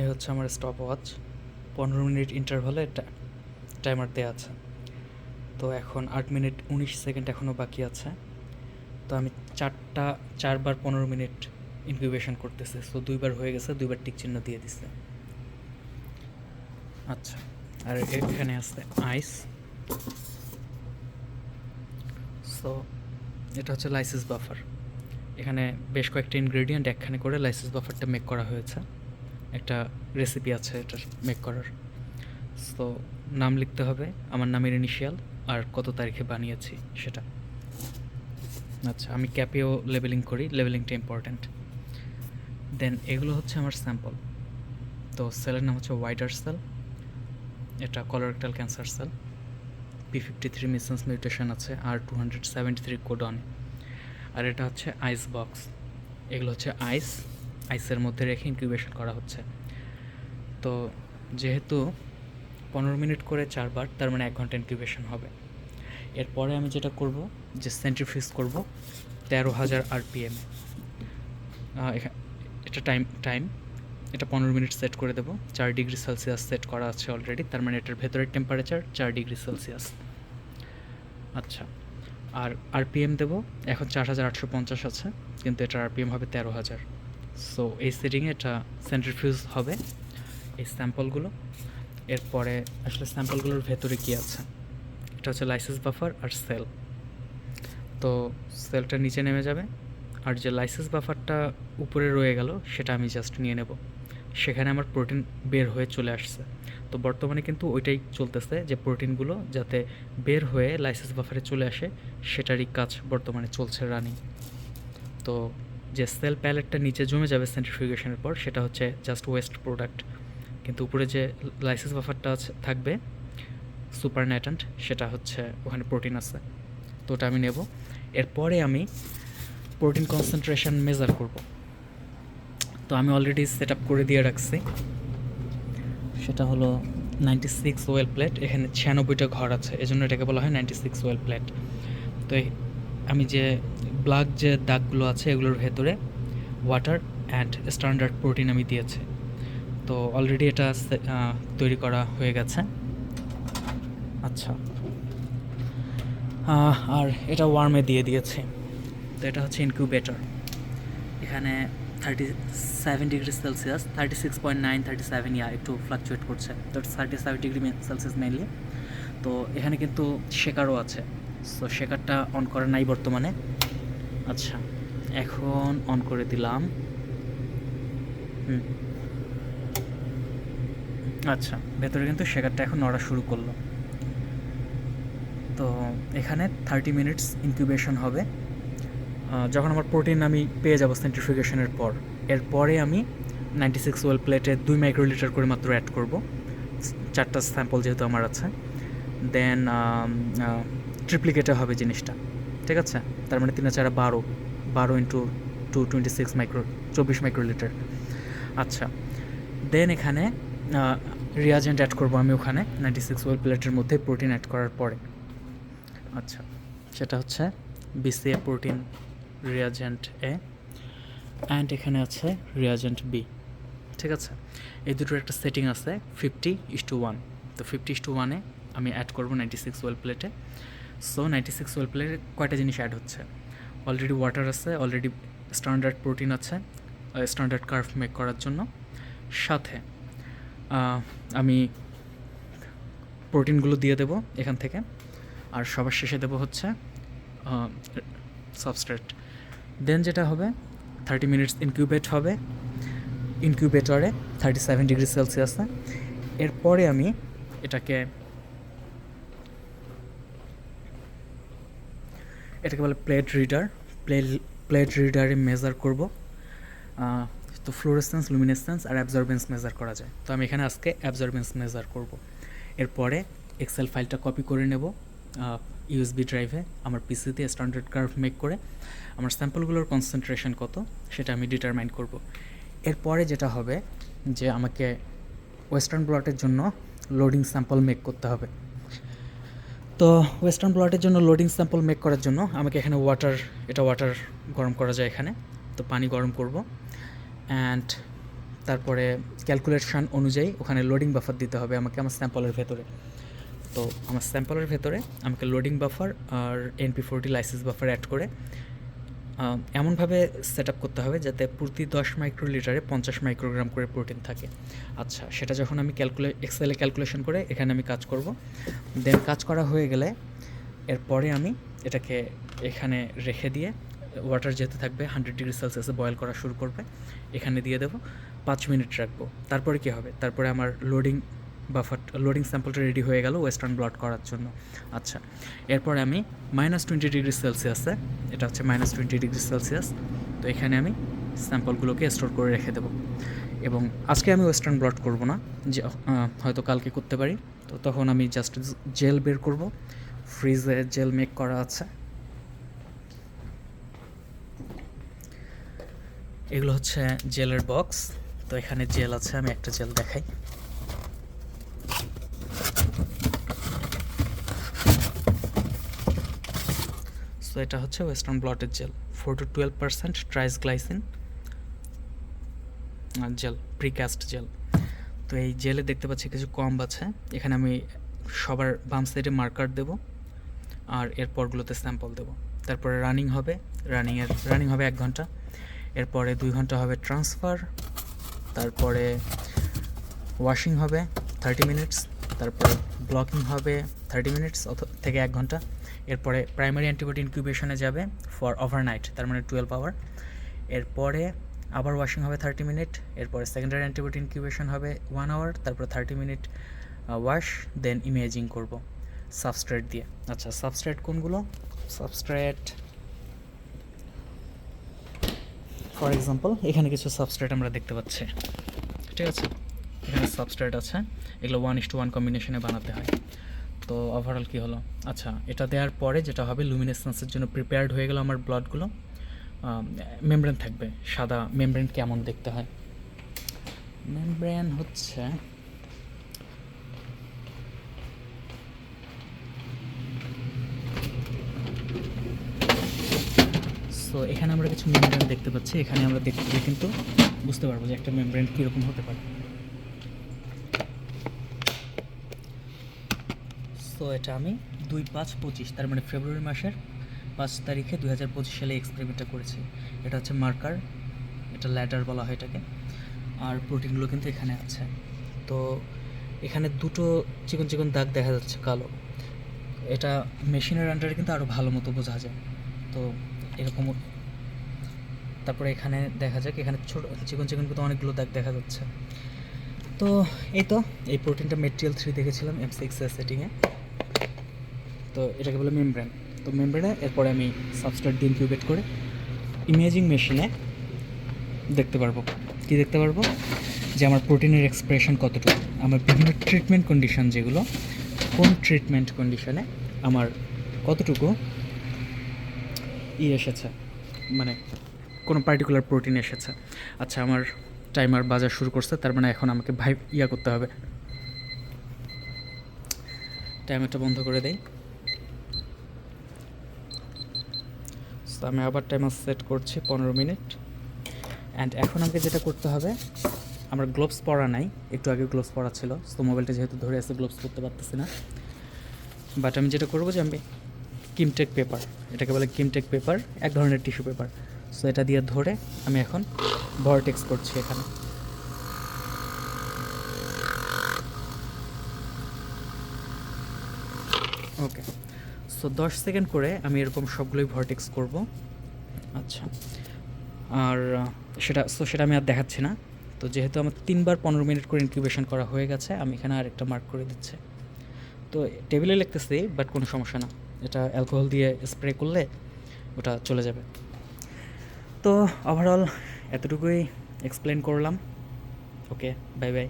এই হচ্ছে আমার স্টপ ওয়াচ পনেরো মিনিট ইন্টারভালে টাইমার দেওয়া আছে। তো এখন আট মিনিট উনিশ সেকেন্ড এখনও বাকি আছে। তো আমি চারটা, চারবার পনেরো মিনিট ইনকিউবেশন করতেছে। সো দুইবার হয়ে গেছে, দুইবার টিক চিহ্ন দিয়ে দিচ্ছে আচ্ছা আর এখানে আছে আইস সো এটা হচ্ছে লাইসেন্স বাফার এখানে বেশ কয়েকটা ইনগ্রেডিয়েন্ট একখানে করে লাইসেন্স বাফারটা মেক করা হয়েছে। একটা রেসিপি আছে এটার মেক করার। সো নাম লিখতে হবে, আমার নামের ইনিশিয়াল আর কত তারিখে বানিয়েছি সেটা। আচ্ছা আমি ক্যাপেও লেবেলিং করি লেবেলিংটা ইম্পর্ট্যান্ট দেন এগুলো হচ্ছে আমার স্যাম্পল তো সেলের নাম হচ্ছে হোয়াইটার সেল এটা colorectal cancer cell P fifty three missense mutation আছে আর two hundred seventy three codon আর এটা হচ্ছে আইস বক্স এগুলো হচ্ছে আইস আইসের মধ্যে রেখে ইনকিউবেশন করা হচ্ছে। তো যেহেতু পনেরো মিনিট করে চারবার, তার মানে এক ঘণ্টা ইনকিউবেশন হবে। এরপরে আমি যেটা করব, যে সেন্ট্রিফিউজ করব তেরো হাজার আরপিএম এটা টাইম টাইম এটা পনেরো মিনিট সেট করে দেবো। চার ডিগ্রি সেলসিয়াস সেট করা আছে অলরেডি তার মানে এটার ভেতরের টেম্পারেচার চার ডিগ্রি সেলসিয়াস। আচ্ছা আর আরপিএম দেবো, এখন চার হাজার আটশো পঞ্চাশ আছে, কিন্তু এটার আরপিএম হবে তেরো হাজার। সো এই সেটিংয়ে এটা সেন্ট্রিফিউজ হবে, এই স্যাম্পলগুলো এরপরে আসলে স্যাম্পলগুলোর ভেতরে কী আছে? এটা হচ্ছে লাইসেন্স বাফার আর সেল তো সেলটা নিচে নেমে যাবে, আর যে লাইসেন্স বাফারটা উপরে রয়ে গেল, সেটা আমি জাস্ট নিয়ে নেব। সেখানে আমার প্রোটিন বের হয়ে চলে আসছে। তো বর্তমানে কিন্তু ওইটাই চলতেছে যে প্রোটিনগুলো যাতে বের হয়ে লাইসেন্স বাফারে চলে আসে, সেটারই কাজ বর্তমানে চলছে রানিং তো যে সেল প্যালেটটা নিচে জমে যাবে সেন্ট্রিফিউগেশনের পর, সেটা হচ্ছে জাস্ট ওয়েস্ট প্রোডাক্ট কিন্তু উপরে যে লাইসেন্স বাফারটা থাকবে সুপার ন্যাটেন্ট সেটা হচ্ছে ওখানে প্রোটিন আছে। তো ওটা আমি নেব। এরপরে আমি প্রোটিন কনসেন্ট্রেশন মেজার করব। তো আমি অলরেডি সেট আপ করে দিয়ে রাখছি। সেটা হলো নাইনটি সিক্স ওয়েল প্লেট এখানে ছিয়ানব্বইটা ঘর আছে, এজন্য এটাকে বলা হয় নাইনটি সিক্স ওয়েল প্লেট তো আমি যে ব্লাক যে দাগগুলো আছে এগুলোর ভেতরে ওয়াটার অ্যান্ড স্ট্যান্ডার্ড প্রোটিন আমি দিয়েছি। তো অলরেডি এটা তৈরি করা হয়ে গেছে। আচ্ছা। আর এটা ওয়ার্মে দিয়ে দিয়েছে। তো এটা হচ্ছে ইনকিউবেটর এখানে thirty seven degree Celsius thirty six point nine thirty seven yeah একটু ফ্লাকচুয়েট করছে। তো thirty seven degree Celsius mainly তো এখানে কিন্তু শেকারও আছে। সো শেকারটা অন করা নাই বর্তমানে। আচ্ছা এখন অন করে দিলাম। হুম। আচ্ছা ভেতরে কিন্তু শেকারটা এখন নড়া শুরু করল। তো এখানে থার্টি মিনিটস ইনকিউবেশন হবে। যখন আমার প্রোটিন আমি পেয়ে যাব সেন্ট্রিফিকেশনের পর। এরপরে আমি নাইনটি সিক্স ওয়েল প্লেটে দুই মাইক্রোলিটার করে মাত্র অ্যাড করব। চারটা স্যাম্পল যেহেতু আমার আছে। দেন ট্রিপ্লিকেটে হবে জিনিসটা। ঠিক আছে? তার মানে তিন চারা বারো বারো into two twenty six micro চব্বিশ মাইক্রোলিটার আচ্ছা দেন এখানে রিয়াজেন্ট অ্যাড করব আমি ওখানে নাইনটি সিক্স ওয়েল প্লেটের মধ্যে প্রোটিন অ্যাড করার পরে। আচ্ছা সেটা হচ্ছে BCA protein reagent A and এখানে আছে রিয়াজেন্ট বি ঠিক আছে? এই দুটোর একটা সেটিং আছে ফিফটি ইস টু ওয়ান তো ফিফটি ইস টু ওয়ানে আমি অ্যাড করব নাইনটি সিক্স ওয়েল প্লেটে সো নাইনটি সিক্স ওয়েল প্লেটে কয়টা জিনিস অ্যাড হচ্ছে? অলরেডি ওয়াটার আছে অলরেডি স্ট্যান্ডার্ড প্রোটিন আছে স্ট্যান্ডার্ড কার্ভ মেক করার জন্য। সাথে আমি প্রোটিনগুলো দিয়ে দেবো এখান থেকে। আর সবার শেষে দেবো হচ্ছে সাবস্ট্রেট দেন যেটা হবে থার্টি মিনিটস ইনকিউবেট হবে। ইনকিউবেটরে থার্টি সেভেন ডিগ্রি সেলসিয়াসে এরপরে আমি এটাকে এটাকে বলে প্লেট রিডার প্লে প্লেট রিডারে মেজার করব। তো ফ্লোরেসেন্স লুমিনেসেন্স আর অ্যাবজর্বেন্স মেজার করা যায়। তো আমি এখানে আজকে অ্যাবজর্বেন্স মেজার করব। এরপরে এক্সেল ফাইলটা কপি করে নেব ইউএসবি ড্রাইভে আমার পিসিতে স্ট্যান্ডার্ড কার্ভ মেক করে। আমার স্যাম্পলগুলোর কনসেন্ট্রেশন কত, সেটা আমি ডিটারমাইন করব। এরপরে যেটা হবে যে আমাকে ওয়েস্টার্ন ব্লটের জন্য লোডিং স্যাম্পল মেক করতে হবে। তো ওয়েস্টার্ন ব্লটের জন্য লোডিং স্যাম্পল মেক করার জন্য আমাকে এখানে ওয়াটার এটা ওয়াটার গরম করা যায় এখানে। তো পানি গরম করব। অ্যান্ড তারপরে ক্যালকুলেশন অনুযায়ী ওখানে লোডিং বাফার দিতে হবে আমাকে আমার স্যাম্পলের ভেতরে। তো আমার স্যাম্পলের ভেতরে আমাকে লোডিং বাফার আর NP forty lysis buffer add করে এমনভাবে সেট আপ করতে হবে যাতে প্রতি দশ মাইক্রোলিটারে পঞ্চাশ মাইক্রোগ্রাম করে প্রোটিন থাকে। আচ্ছা সেটা যখন আমি ক্যালকুলে এক্সেলে ক্যালকুলেশন করে এখানে আমি কাজ করব। দেন কাজ করা হয়ে গেলে এরপরে আমি এটাকে এখানে রেখে দিয়ে ওয়াটার যেতে থাকবে হান্ড্রেড ডিগ্রি সেলসিয়াসে বয়েল করা শুরু করবে। এখানে দিয়ে দেবো, পাঁচ মিনিট রাখব। তারপরে কী হবে? তারপরে আমার লোডিং বাফার লোডিং স্যাম্পলটা রেডি হয়ে গেল ওয়েস্টার্ন ব্লট করার জন্য। আচ্ছা এরপরে আমি মাইনাস টোয়েন্টি ডিগ্রি সেলসিয়াসে এটা হচ্ছে মাইনাস টোয়েন্টি ডিগ্রি সেলসিয়াস তো এখানে আমি স্যাম্পলগুলোকে স্টোর করে রেখে দেবো। এবং আজকে আমি ওয়েস্টার্ন ব্লট করব না, যে হয়তো কালকে করতে পারি। তো তখন আমি জাস্ট জেল বের করব ফ্রিজে জেল মেক করা আছে। এগুলো হচ্ছে জেলের বক্স তো এখানে জেল আছে, আমি একটা জেল দেখাই। সো এটা হচ্ছে western ব্লটের gel four to twelve percent Tris glycine gel precast gel তো এই জেলে দেখতে পাচ্ছি কিছু কম আছে। এখানে আমি সবার বাম সাইডে মার্কার দেব আর এরপরগুলোতে স্যাম্পল দেব। তারপরে রানিং হবে রানিংয়ের রানিং হবে এক ঘণ্টা। এরপরে দুই ঘণ্টা হবে ট্রান্সফার তারপরে ওয়াশিং হবে থার্টি মিনিটস তারপরে ব্লকিং হবে থার্টি মিনিটস থেকে এক ঘণ্টা। এরপরে প্রাইমারি অ্যান্টিবডি ইনকিউবেশনে যাবে ফর ওভারনাইট তার মানে টুয়েলভ আওয়ার এরপরে আবার ওয়াশিং হবে থার্টি মিনিট এরপরে সেকেন্ডারি অ্যান্টিবডি ইনকিউবেশন হবে ওয়ান আওয়ার তারপরে thirty minute wash then imaging করব সাবস্ট্রেট দিয়ে। আচ্ছা সাবস্ট্রেট কোনগুলো? সাবস্ট্রেট ফর এক্সাম্পল এখানে কিছু সাবস্ট্রেট আমরা দেখতে পাচ্ছি। ঠিক আছে? এখানে সাবস্ট্রেট আছে। এগুলো ওয়ান ইস টু ওয়ান কম্বিনেশনে বানাতে হয়। তো ওভারঅল কী হলো? আচ্ছা এটা দেওয়ার পরে যেটা হবে লুমিনেসেন্সের জন্য প্রিপেয়ার্ড হয়ে গেল আমার ব্লাডগুলো মেমব্রেন থাকবে। সাদা মেমব্রেন কেমন দেখতে হয়? মেমব্রেন হচ্ছে সো এখানে আমরা কিছু মেমব্রেন দেখতে পাচ্ছি। এখানে আমরা দেখতে কিন্তু বুঝতে পারব যে একটা মেমব্রেন কীরকম হতে পারে। সো এটা আমি দুই পাঁচ পঁচিশ, তার মানে ফেব্রুয়ারি মাসের পাঁচ তারিখে দুই হাজার পঁচিশ সালে এক্সপেরিমেন্টটা করেছি। এটা হচ্ছে মার্কার এটা ল্যাডার বলা হয় এটাকে। আর প্রোটিনগুলো কিন্তু এখানে আছে। তো এখানে দুটো চিকন চিকন দাগ দেখা যাচ্ছে, কালো। এটা মেশিনের আন্ডারে কিন্তু আরও ভালো মতো বোঝা যায়। তো এরকম তারপরে এখানে দেখা যাক, এখানে ছোট চিকন চিকন কিন্তু অনেকগুলো দাগ দেখা যাচ্ছে। তো এই তো, এই প্রোটিনটা মেটেরিয়াল থ্রি দেখেছিলাম এম সিক্স সেটিংয়ে তো এটাকে বলে মেমব্রেন তো মেমব্রেনে এরপরে আমি সাবস্টার দিয়ে ইনকিউবেট করে ইমেজিং মেশিনে দেখতে পারব। কি দেখতে পারব? যে আমার প্রোটিনের এক্সপ্রেশন কতটুকু। আমার বিভিন্ন ট্রিটমেন্ট কন্ডিশন যেগুলো, কোন ট্রিটমেন্ট কন্ডিশনে আমার কতটুকু ই এসেছে মানে কোনো পার্টিকুলার প্রোটিন এসেছে। আচ্ছা আমার টাইমার বাজার শুরু করছে, তার মানে এখন আমাকে ভাই, ইয়া করতে হবে। টাইমারটা বন্ধ করে দেই। So, আমি আবার টাইমার সেট করছি পনেরো মিনিট। অ্যান্ড এখন আমাকে যেটা করতে হবে আমার গ্লোভস পরা নাই একটু আগে গ্লোভস পরা ছিল। তো মোবাইলটা যেহেতু ধরে আছে গ্লোভস পরতে পারতেছি না। বাট আমি যেটা করব যে আমি কিমটেক পেপার এটাকে বলে কিমটেক পেপার এক ধরনের টিস্যু পেপার সো এটা দিয়ে ধরে আমি এখন ভরটেক্স করছি এখানে। ওকে সো দশ সেকেন্ড করে আমি এরকম সবগুলোই ভরটেক্স করব। আচ্ছা। আর সেটা সো সেটা আমি আর দেখাচ্ছি না। তো যেহেতু আমার তিনবার পনেরো মিনিট করে ইনকিউবেশন করা হয়ে গেছে আমি এখানে আর একটা মার্ক করে দিচ্ছি। তো টেবিলে লিখতেছি বাট কোনো সমস্যা না। এটা অ্যালকোহল দিয়ে স্প্রে করলে ওটা চলে যাবে। তো ওভারঅল এতটুকুই এক্সপ্লেন করলাম। Okay bye bye